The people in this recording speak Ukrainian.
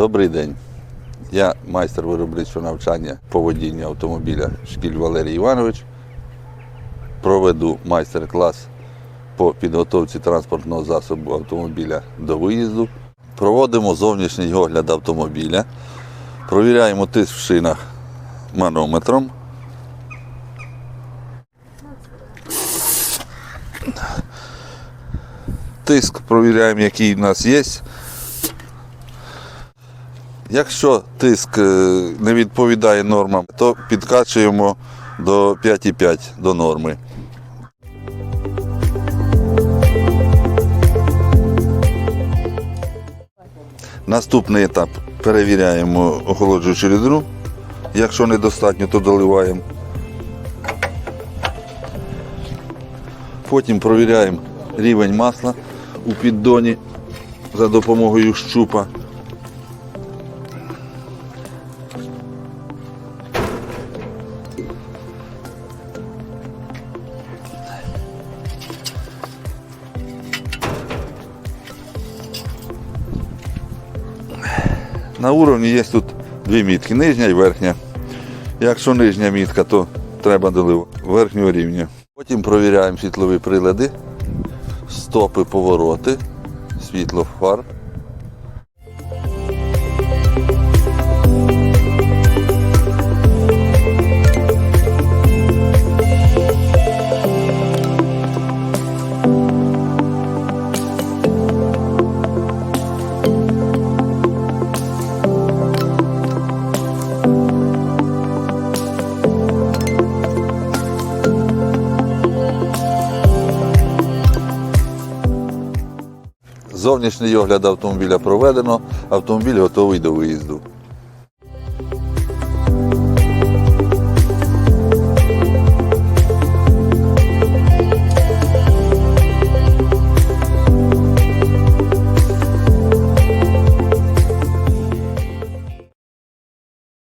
Добрий день. Я майстер виробничого навчання по водінню автомобіля Шкіль Валерій Іванович. Проведу майстер-клас по підготовці транспортного засобу автомобіля до виїзду. Проводимо зовнішній огляд автомобіля. Провіряємо тиск в шинах манометром. Тиск провіряємо, який в нас є. Якщо тиск е, не відповідає нормам, то підкачуємо до 5,5 до норми. Наступний етап перевіряємо охолоджуючу рідину. Якщо недостатньо, то доливаємо. Потім провіряємо рівень масла у піддоні за допомогою щупа. На уровні є тут дві мітки, нижня і верхня. Якщо нижня мітка, то треба доливати верхнього рівня. Потім провіряємо світлові прилади, стопи, повороти, світло фар. Зовнішній огляд автомобіля проведено, автомобіль готовий до виїзду.